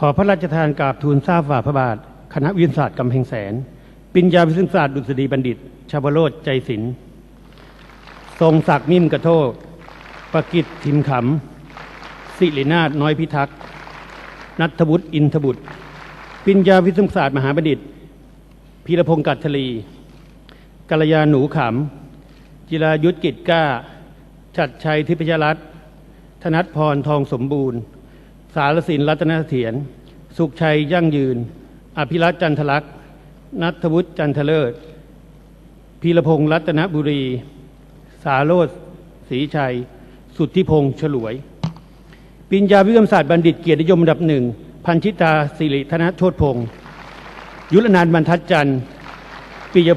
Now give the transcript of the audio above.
ขอพระราชทานกราบทูลทราบฝ่าพระบาท คณะวิทยาศาสตร์กำแพงแสน ปิญญาวิทยาศาสตร์ดุษฎีบัณฑิต ชาวโรธใจศิลป์ทรงศักดิ์มิ่มกระโทกประกิตทิมขำสิรินาถน้อยพิทักษ์นัทวุฒิอินทบุตร ปิญญาวิทยาศาสตร์มหาบัณฑิต พีรพงศ์กัตถลีกัลยาหนูขำจิรายุทธกิจก้า ชัดชัยทิพยรัตน์ธนัทพรทองสมบูรณ์ สารสินรัตนเสถียรสุขชัยยั่งยืน อภิรัตจันทลักษณ์นัทวุฒิจันทเลิศพีรพงษ์รัตนบุรี สาโรธศรีชัย สุทธิพงษ์ฉลวย ปิญญาวิทยาศาสตร์บัณฑิตเกียรตินิยมอันดับหนึ่ง พันชิตาสิริธนโชตพงศ์ยุรนานบรรทัดจันทร์ปิย